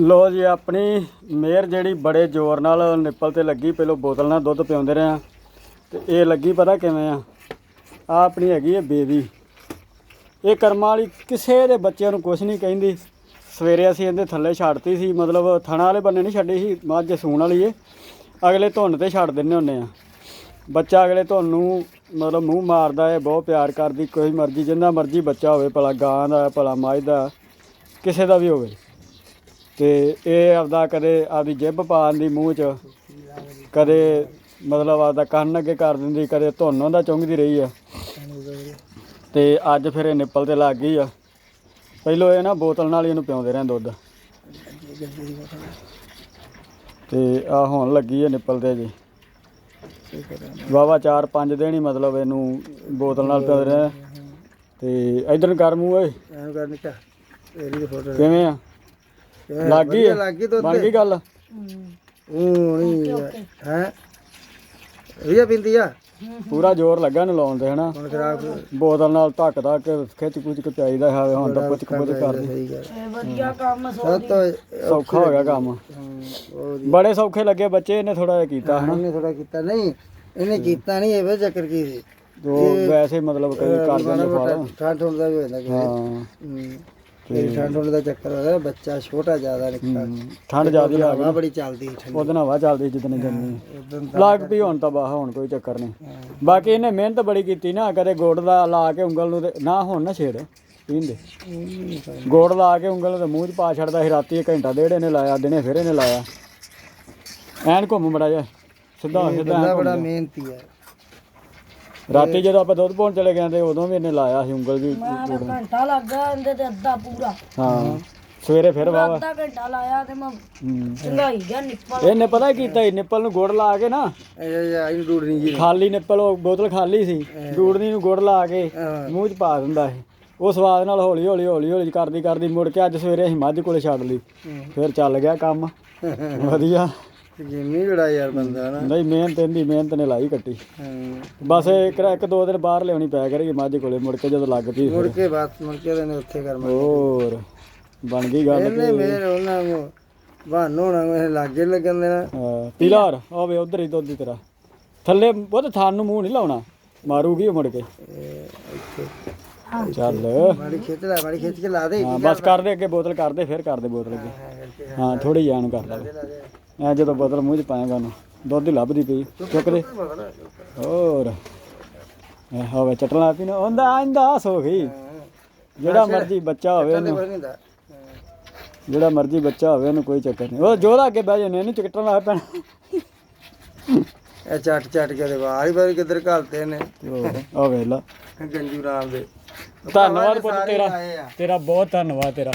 ਲੋ ਜੀ, ਆਪਣੀ ਮੇਰ ਜਿਹੜੀ ਬੜੇ ਜ਼ੋਰ ਨਾਲ ਨਿੱਪਲ ਤੇ ਲੱਗੀ, ਪਹਿਲੋਂ ਬੋਤਲ ਨਾਲ ਦੁੱਧ ਪਿਆਉਂਦੇ ਰਹੇ ਆ ਤੇ ਇਹ ਲੱਗੀ ਪਤਾ ਕਿਵੇਂ ਆ? ਆ ਆਪਣੀ ਹੈਗੀ ਹੈ ਬੇਬੀ। ਇਹ ਕਰਮਾਂ ਵਾਲੀ ਕਿਸੇ ਦੇ ਬੱਚਿਆਂ ਨੂੰ ਕੁਝ ਨਹੀਂ ਕਹਿੰਦੀ। ਸਵੇਰੇ ਅਸੀਂ ਇਹਦੇ ਥੱਲੇ ਛੱਡਤੀ ਸੀ, ਮਤਲਬ ਥਣਾ ਵਾਲੇ ਬੰਨੇ ਨਹੀਂ ਛੱਡੀ ਸੀ ਮੱਝ ਸੂਣ ਵਾਲੀ ਏ। ਅਗਲੇ ਧੁੰਨ ਤੇ ਛੱਡ ਦਿੰਨੇ ਹੁੰਨੇ ਆ। ਬੱਚਾ ਅਗਲੇ ਧੁੰਨ ਨੂੰ ਮਤਲਬ ਮੂੰਹ ਮਾਰਦਾ ਹੈ ਬਹੁਤ ਪਿਆਰ ਕਰਦੀ, ਕੋਈ ਮਰਜ਼ੀ, ਜਿੰਨਾ ਮਰਜ਼ੀ ਬੱਚਾ ਹੋਵੇ, ਭਲਾ ਗਾਂ ਦਾ, ਭਲਾ ਮਾਝ ਦਾ ਕਿਸੇ ਦਾ ਵੀ ਹੋਵੇ। ਤੇ ਇਹ ਆਪਦਾ ਕਦੇ ਆਪਦੀ ਜਿੱਬ ਪਾਉਣ ਦੀ ਮੂੰਹ 'ਚ ਕਦੇ ਮਤਲਬ ਆਪਦਾ ਕੰਨ ਅੱਗੇ ਕਰ ਦਿੰਦੀ ਕਦੇ ਧੁੰਨ ਉਹਦਾ ਚੁੰਗਦੀ ਰਹੀ ਆ। ਤੇ ਅੱਜ ਫਿਰ ਇਹ ਨਿੱਪਲ ਤੇ ਲੱਗ ਗਈ ਆ। ਪਹਿਲੋਂ ਇਹ ਨਾ ਬੋਤਲ ਨਾਲ ਹੀ ਇਹਨੂੰ ਪਿਆਉਂਦੇ ਰਹੇ ਦੁੱਧ। ਤੇ ਆ ਹੁਣ ਲੱਗੀ ਹੈ ਨਿੱਪਲ ਤੇ ਜੀ। ਵਾਵਾ 4-5 ਦਿਨ ਹੀ ਮਤਲਬ ਇਹਨੂੰ ਬੋਤਲ ਨਾਲ ਪਿਆਉਂਦੇ ਰਹੇ। ਤੇ ਇਧਰ ਕਰ ਮੂੰਹ ਓਏ। ਐਂ ਕਰ ਨਿਕਾ ਦੀ ਕਿਵੇਂ ਆ? ਲੱਗ ਗਈ ਲੱਗ ਗਈ ਦੁੱਧ। ਬਣ ਗਈ ਗੱਲ? ਉਹ ਨਹੀਂ ਹੈ? ਇਹ ਪਿੰਦੀ ਆ? ਪੂਰਾ ਜ਼ੋਰ ਲੱਗਾ ਨੂੰ ਲਾਉਣ ਤੇ ਹਨਾ? ਹੁਣ ਖਰਾਬ। ਬੋਤਲ ਨਾਲ ਧੱਕ ਧੱਕ ਖਿੱਚ ਕੁਚ ਕੇ ਚਾਹੀਦਾ ਹੈ ਹੁਣ ਤਾਂ ਪੁੱਛ ਪੁੱਛ ਕਰਦੀ ਵਧੀਆ ਕੰਮ ਤੋਂ ਸੌਖਾ ਹੋ ਗਿਆ ਕੰਮ। ਬੜੇ ਸੌਖੇ ਲੱਗੇ ਬੱਚੇ ਇਹਨੇ ਥੋੜਾ ਜਿਹਾ ਕੀਤਾ ਹਨਾ? ਇਹਨੇ ਥੋੜਾ ਕੀਤਾ। ਨਹੀਂ ਇਹਨੇ ਕੀਤਾ ਨਹੀਂ ਇਹ ਚੱਕਰ ਕੀ ਸੀ? ਜੋ ਵੈਸੇ ਮਤਲਬ ਕਈ ਕਰ ਜਾਂਦੇ ਫਾਲ ਠੰਡ ਠੰਡ ਦਾ ਵੀ ਹੋ ਜਾਂਦਾ ਕਿ ਹਾਂ। ਤੇ ਠੰਡ ਠੰਡ ਦਾ ਚੱਕਰ ਹੋ ਬੱਚਾ ਛੋਟਾ ਜ਼ਿਆਦਾ ਨਿਕਾ। ਠੰਡ ਜ਼ਿਆਦੀ ਆ ਹਵਾ ਬੜੀ ਚੱਲਦੀ ਠੰਡ। ਉਹਦੇ ਨਾਲ ਹਵਾ ਚੱਲਦੀ ਜਿੱਦਣ ਉਦੋਂ ਲੱਗ ਪਈ ਹੁਣ ਤਾਂ ਬਾਹ ਹੁਣ ਕੋਈ ਚੱਕਰ ਨਹੀਂ। ਬਾਕੀ ਇਹਨੇ ਮਿਹਨਤ ਬੜੀ ਕੀਤੀ ਨਾ ਕਦੇ ਗੋੜ ਦਾ ਲਾ ਕੇ ਉਂਗਲ ਨੂੰ ਨਾ ਹੁਣ ਨਾ ਛੇੜ ਪੀਂਦੇ। ਗੋੜ ਲਾ ਕੇ ਉਂਗਲ ਨੂੰ ਤੇ ਮੂੰਹ 'ਚ ਪਾ ਛੱਡਦਾ ਸੀ ਰਾਤੀ ਘੰਟਾ ਡੇਢ ਇਹਨੇ ਲਾਇਆ ਦਿਨੇ ਫਿਰ ਇਹਨੇ ਲਾਇਆ। ਐਨ ਘੁੰਮ ਮੜਾ ਜਾ ਸਿੱਧਾ ਸਿੱਧਾ ਬੜਾ। ਮਿਹਨਤੀ ਹੈ ਰਾਤੀ ਜਦੋਂ ਆਪਾਂ ਦੁੱਧ ਪਾਉਣ ਚਲੇ ਗਏ ਤੇ ਉਦੋਂ ਵੀ ਇਹਨੇ ਲਾਇਆ ਸੀ ਉਂਗਲ ਜੀ ਮੈਂ ਤਾਂ ਘੰਟਾ ਲੱਗਾ ਇਹਦੇ ਤੇ ਅੱਧਾ ਪੂਰਾ। ਹਾਂ ਸਵੇਰੇ ਫਿਰ ਵਾਵਾ। ਅੱਧਾ ਘੰਟਾ ਲਾਇਆ ਤੇ ਮੈਂ। ਚੰਗਾਈ ਗਿਆ ਨਿੱਪਲ। ਇਹਨੇ ਪਤਾ ਕੀ ਕੀਤਾ ਨਿੱਪਲ ਨੂੰ ਗੁੜ ਲਾ ਕੇ ਨਾ ਇਹ ਇਹਨੂੰ ਡੂੜ ਨਹੀਂ ਜੀ। ਖਾਲੀ ਨਿੱਪਲ ਉਹ ਬੋਤਲ ਖਾਲੀ ਸੀ। ਡੂੜਨੀ ਨੂੰ ਗੁੜ ਲਾ ਕੇ। ਮੂੰਹ 'ਚ ਪਾ ਦਿੰਦਾ ਸੀ। ਉਹ ਸਵਾਦ ਨਾਲ ਹੌਲੀ ਹੌਲੀ ਹੌਲੀ ਹੌਲੀ ਕਰਦੀ ਕਰਦੀ ਮੁੜ ਕੇ ਅੱਜ ਸਵੇਰੇ ਅਸੀਂ ਮੱਝ ਕੋਲੇ ਛੱਡ ਲਈ। ਫਿਰ ਚੱਲ ਗਿਆ ਕੰਮ। ਵਧੀਆ। ਜਿੰਨੀ ਬੜਾ ਯਾਰ ਬੰਦਾ ਨਾ। ਨਹੀਂ ਮਿਹਨਤ ਇਹਦੀ ਮਿਹਨਤ ਨੇ ਲਾਈ ਕੱਟੀ। ਬਸ ਇੱਕ ਇੱਕ ਦੋ ਦਿਨ ਬਾਹਰ ਲਿਆਉਣੀ ਪੈ ਕਰੇਗੀ ਮੱਝ ਕੋਲੇ ਮੁੜ ਕੇ ਜਦੋਂ ਲੱਗ ਪਈ ਮੁੜ ਕੇ ਬਾਤ ਮੁੜ ਕੇ ਇਹਨੇ ਉੱਥੇ ਕਰ ਮੈਂ ਹੋਰ ਬਣ ਗਈ ਗੱਲ ਇਹਨੇ ਮੇਰੇ ਉਹਨਾਂ ਨੂੰ ਬਹਾਨੋ ਹੋਣਾ ਮੇਰੇ ਲਾਗੇ ਲੱਗਣ ਦੇਣਾ। ਹਾਂ, ਪੀਲਾਰ ਆਵੇ ਉਧਰ ਹੀ ਦੁੱਧ ਦੀ ਤਰ੍ਹਾਂ। ਥੱਲੇ ਉਹ ਥਾਨ ਨੂੰ ਮੂੰਹ ਨਹੀਂ ਲਾਉਣਾ ਮਾਰੂਗੀ ਉਹ ਮੁੜ ਕੇ। ਚੱਲ। ਮਾੜੀ ਖਿੱਚ ਲੈ ਮਾੜੀ ਖਿੱਚ ਕੇ ਲਾ ਦੇ। ਹਾਂ ਬਸ ਕਰ ਦੇ ਅੱਗੇ ਬੋਤਲ ਕਰ ਦੇ ਫਿਰ ਕਰ ਦੇ ਬੋਤਲ ਅੱਗੇ। ਹਾਂ ਥੋੜੀ ਐਨ ਕਰ ਲੈ। ਐ ਜਦੋਂ ਬੋਤਲ ਮੂੰਹ 'ਚ ਪਾਏਗਾ ਉਹਨੂੰ ਦੁੱਧ ਹੀ ਲੱਭਦੀ ਪਈ ਚੁੱਕ ਦੇ। ਹੋਰ। ਐ ਹੋਵੇ ਚਟਣਾ ਪੀਣਾ ਹੁੰਦਾ ਆਂਦਾ ਸੋ ਗਈ। ਜਿਹੜਾ ਮਰਜ਼ੀ ਬੱਚਾ ਹੋਵੇ ਉਹਨੂੰ। ਨਹੀਂ ਜਿਹੜਾ ਮਰਜ਼ੀ ਬੱਚਾ ਹੋਵੇ ਉਹਨੂੰ ਕੋਈ ਚੱਕਰ ਨਹੀਂ। ਉਹ ਜੋਦਾ ਅੱਗੇ ਬਹਿ ਜਾਂਦੇ ਇਹਨੂੰ ਚਟਣ ਲੱਗ ਪੈਣਾ। ਇਹ ਚੱਟ ਚੱਟ ਕੇ ਦੇ ਵਾਰੀ ਵਾਰੀ ਕਿੱਧਰ ਘਲਤੇ ਨੇ। ਆ ਵੇਖ ਲਾ। ਗੰਜੂ ਰਾਮ ਦੇ। ਧੰਨਵਾਦ ਪੁੱਤ ਤੇਰਾ। ਤੇਰਾ ਬਹੁਤ ਧੰਨਵਾਦ ਤੇਰਾ।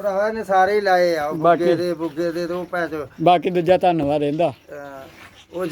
ਭਰਾਵਾ ਨੇ ਸਾਰੇ ਹੀ ਲਾਏ ਆ ਉਹ ਬਾਕੀ- ਬੁੱਗੇ ਦੇ ਬੁੱਗੇ ਦੇ ਤੋਂ ਪੈਸੇ ਬਾਕੀ ਦੂਜਾ ਧੰਨਵਾਦ ਇਹਦਾ